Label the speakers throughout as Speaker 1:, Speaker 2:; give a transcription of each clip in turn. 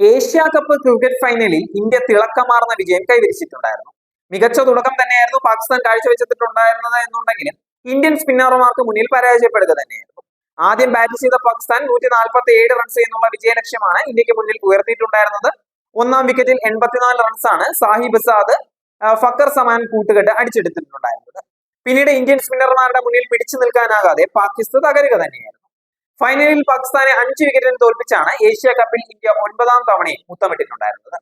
Speaker 1: Asia cup cricket ഫൈനലിൽ India തിളക്കമാർന്ന വിജയം കൈവരിച്ചിട്ടുണ്ടായിരുന്നു. മികച്ച തുടക്കം തന്നെയായിരുന്നു പാകിസ്ഥാൻ കാഴ്ചവെച്ചിട്ടുണ്ടായിരുന്നത് എന്നുണ്ടെങ്കിലും ഇന്ത്യൻ സ്പിന്നർമാർക്ക് മുന്നിൽ പരാജയപ്പെടുക തന്നെയായിരുന്നു. ആദ്യം ബാറ്റ് ചെയ്ത പാകിസ്ഥാൻ നൂറ്റി നാൽപ്പത്തി ഏഴ് റൺസ് എന്നുള്ള വിജയലക്ഷ്യമാണ് ഇന്ത്യയ്ക്ക് മുന്നിൽ ഉയർത്തിയിട്ടുണ്ടായിരുന്നത്. ഒന്നാം വിക്കറ്റിൽ എൺപത്തിനാല് റൺസാണ് സാഹിബ് സാദ് ഫക്കർ സമാൻ കൂട്ടുകെട്ട് അടിച്ചെടുത്തിട്ടുണ്ടായിരുന്നത്. പിന്നീട് ഇന്ത്യൻ സ്പിന്നർമാരുടെ മുന്നിൽ പിടിച്ചു നിൽക്കാനാകാതെ പാകിസ്ഥാൻ തകരുക തന്നെയായിരുന്നു. ഫൈനലിൽ പാകിസ്ഥാനെ അഞ്ച് വിക്കറ്റിന് തോൽപ്പിച്ചാണ് ഏഷ്യ കപ്പിൽ ഇന്ത്യ ഒൻപതാം തവണയും മുത്തമിട്ടിട്ടുണ്ടായിരുന്നത്.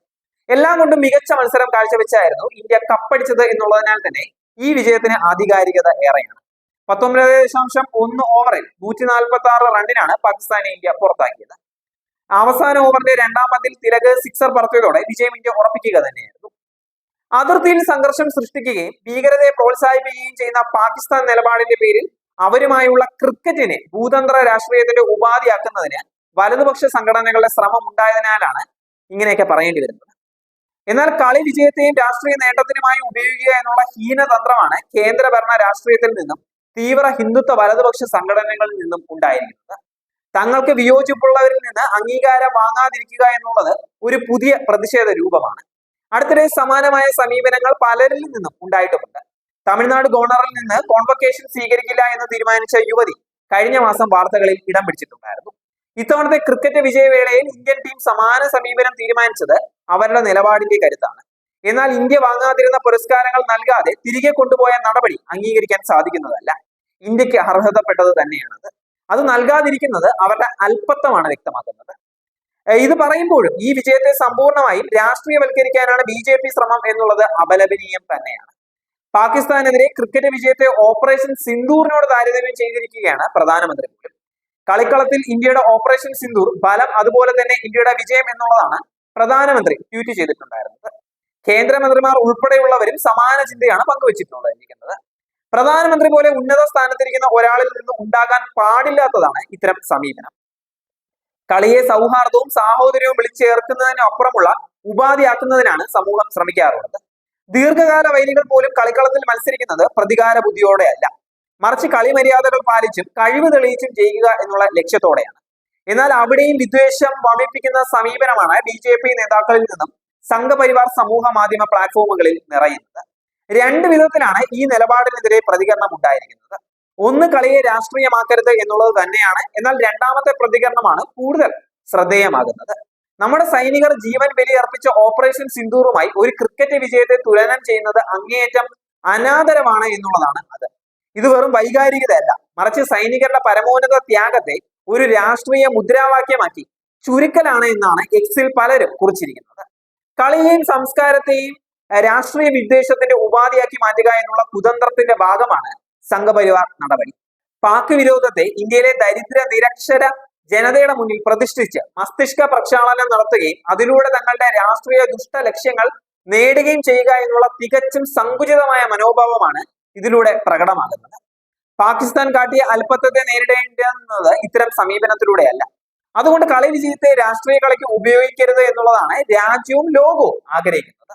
Speaker 1: എല്ലാം കൊണ്ടും മികച്ച മത്സരം കാഴ്ചവെച്ചായിരുന്നു ഇന്ത്യ കപ്പടിച്ചത് എന്നുള്ളതിനാൽ തന്നെ ഈ വിജയത്തിന് ആധികാരികത ഏറെയാണ്. പത്തൊമ്പത് ദശാംശം ഒന്ന് ഓവറിൽ നൂറ്റി നാൽപ്പത്തി ആറ് റണ്ണിനാണ് പാകിസ്ഥാനെ ഇന്ത്യ പുറത്താക്കിയത്. അവസാന ഓവറിന്റെ രണ്ടാം പന്തിൽ തിലക് സിക്സർ പറത്തിയതോടെ വിജയം ഇന്ത്യ ഉറപ്പിക്കുക തന്നെയായിരുന്നു. അതിർത്തിയിൽ സംഘർഷം സൃഷ്ടിക്കുകയും ഭീകരതയെ പ്രോത്സാഹിപ്പിക്കുകയും ചെയ്യുന്ന പാകിസ്ഥാൻ നിലപാടിന്റെ പേരിൽ അവരുമായുള്ള ക്രിക്കറ്റിനെ ഭൂതന്ത്ര രാഷ്ട്രീയത്തിന്റെ ഉപാധിയാക്കുന്നതിന് വലതുപക്ഷ സംഘടനകളുടെ ശ്രമം ഉണ്ടായതിനാലാണ് ഇങ്ങനെയൊക്കെ പറയേണ്ടി വരുന്നത്. എന്നാൽ കളി വിജയത്തെയും രാഷ്ട്രീയ നേട്ടത്തിനുമായി ഉപയോഗിക്കുക എന്നുള്ള ഹീനതന്ത്രമാണ് കേന്ദ്ര ഭരണ രാഷ്ട്രീയത്തിൽ നിന്നും തീവ്ര ഹിന്ദുത്വ വലതുപക്ഷ സംഘടനകളിൽ നിന്നും ഉണ്ടായിരിക്കുന്നത്. തങ്ങൾക്ക് വിയോജിപ്പുള്ളവരിൽ നിന്ന് അംഗീകാരം വാങ്ങാതിരിക്കുക എന്നുള്ളത് ഒരു പുതിയ പ്രതിഷേധ രൂപമാണ്. അടുത്തിടെ സമാനമായ സമീപനങ്ങൾ പലരിൽ നിന്നും ഉണ്ടായിട്ടുമുണ്ട് തമിഴ്നാട് ഗവർണറിൽ നിന്ന് കോൺവക്കേഷൻ സ്വീകരിക്കില്ല എന്ന് തീരുമാനിച്ച യുവതി കഴിഞ്ഞ മാസം വാർത്തകളിൽ ഇടം പിടിച്ചിട്ടുണ്ടായിരുന്നു. ഇത്തവണത്തെ ക്രിക്കറ്റ് വിജയവേളയിൽ ഇന്ത്യൻ ടീം സമാന സമീപനം തീരുമാനിച്ചത് അവരുടെ നിലപാടിന്റെ കരുത്താണ്. എന്നാൽ ഇന്ത്യ വാങ്ങാതിരുന്ന പുരസ്കാരങ്ങൾ നൽകാതെ തിരികെ കൊണ്ടുപോയ നടപടി അംഗീകരിക്കാൻ സാധിക്കുന്നതല്ല. ഇന്ത്യയ്ക്ക് അർഹതപ്പെട്ടത് തന്നെയാണത്. അത് നൽകാതിരിക്കുന്നത് അവരുടെ അല്പത്വമാണ് വ്യക്തമാക്കുന്നത്. ഇത് പറയുമ്പോഴും ഈ വിജയത്തെ സമ്പൂർണമായും രാഷ്ട്രീയവൽക്കരിക്കാനാണ് ബി ജെ പി ശ്രമം എന്നുള്ളത് അപലപനീയം തന്നെയാണ്. പാകിസ്ഥാനെതിരെ ക്രിക്കറ്റ് വിജയത്തെ ഓപ്പറേഷൻ സിന്ധൂറിനോട് താരതമ്യം ചെയ്തിരിക്കുകയാണ് പ്രധാനമന്ത്രി കളിക്കളത്തിൽ ഇന്ത്യയുടെ ഓപ്പറേഷൻ സിന്ദൂർ ഫലം അതുപോലെ തന്നെ ഇന്ത്യയുടെ വിജയം എന്നുള്ളതാണ് പ്രധാനമന്ത്രി ട്വീറ്റ് ചെയ്തിട്ടുണ്ടായിരുന്നത്. കേന്ദ്രമന്ത്രിമാർ ഉൾപ്പെടെയുള്ളവരും സമാന ചിന്തയാണ് പങ്കുവച്ചിട്ടുണ്ടായിരിക്കുന്നത് പ്രധാനമന്ത്രി പോലെ ഉന്നത സ്ഥാനത്തിരിക്കുന്ന ഒരാളിൽ നിന്ന് ഉണ്ടാകാൻ പാടില്ലാത്തതാണ് ഇത്തരം സമീപനം. കളിയെ സൗഹാർദ്ദവും സാഹോദര്യവും വിളിച്ചേർക്കുന്നതിനപ്പുറമുള്ള ഉപാധിയാക്കുന്നതിനാണ് സമൂഹം ശ്രമിക്കാറുള്ളത്. ദീർഘകാല വൈരികൾ പോലും കളിക്കളത്തിൽ മത്സരിക്കുന്നത് പ്രതികാര ബുദ്ധിയോടെയല്ല. മറിച്ച് കളി മര്യാദകൾ പാലിച്ചും കഴിവ് തെളിയിച്ചും ചെയ്യുക എന്നുള്ള ലക്ഷ്യത്തോടെയാണ്. എന്നാൽ അവിടെയും വിദ്വേഷം വമിപ്പിക്കുന്ന സമീപനമാണ് ബി ജെ പി നേതാക്കളിൽ നിന്നും സംഘപരിവാർ സമൂഹ മാധ്യമ പ്ലാറ്റ്ഫോമുകളിൽ നിറയുന്നത്. രണ്ട് വിധത്തിലാണ് ഈ നിലപാടിനെതിരെ പ്രതികരണം ഉണ്ടായിരിക്കുന്നത്. ഒന്ന് കളിയെ രാഷ്ട്രീയമാക്കരുത് എന്നുള്ളത് തന്നെയാണ്. എന്നാൽ രണ്ടാമത്തെ പ്രതികരണമാണ് കൂടുതൽ ശ്രദ്ധേയമാകുന്നത്. നമ്മുടെ സൈനികർ ജീവൻ ബലിയർപ്പിച്ച ഓപ്പറേഷൻ സിന്ദൂറുമായി ഒരു ക്രിക്കറ്റ് വിജയത്തെ തുലനം ചെയ്യുന്നത് അങ്ങേയറ്റം അനാദരമാണ് എന്നുള്ളതാണ് അത്. ഇത് വെറും വൈകാരികതയല്ല. മറിച്ച് സൈനികരുടെ പരമോന്നത ത്യാഗത്തെ ഒരു രാഷ്ട്രീയ മുദ്രാവാക്യമാക്കി ചുരുക്കലാണ് എന്നാണ് എക്സിൽ പലരും കുറിച്ചിരിക്കുന്നത്. കളിയെയും സംസ്കാരത്തെയും രാഷ്ട്രീയ വിദ്വേഷത്തിന്റെ ഉപാധിയാക്കി മാറ്റുക എന്നുള്ള കുതന്ത്രത്തിന്റെ ഭാഗമാണ് സംഘപരിവാർ നടപടി. പാക് വിരോധത്തെ ഇന്ത്യയിലെ ദരിദ്ര നിരക്ഷര ജനതയുടെ മുന്നിൽ പ്രതിഷ്ഠിച്ച് മസ്തിഷ്ക പ്രക്ഷാളനം നടത്തുകയും അതിലൂടെ തങ്ങളുടെ രാഷ്ട്രീയ ദുഷ്ട ലക്ഷ്യങ്ങൾ നേടുകയും ചെയ്യുക എന്നുള്ള തികച്ചും സങ്കുചിതമായ മനോഭാവമാണ് ഇതിലൂടെ പ്രകടമാകുന്നത്. പാകിസ്ഥാൻ കാട്ടിയ അല്പത്വത്തെ നേരിടേണ്ടുന്നത് ഇത്തരം സമീപനത്തിലൂടെയല്ല. അതുകൊണ്ട് കളി വിജയത്തെ രാഷ്ട്രീയ കളിക്ക് ഉപയോഗിക്കരുത് എന്നുള്ളതാണ് രാജ്യവും ലോകവും ആഗ്രഹിക്കുന്നത്.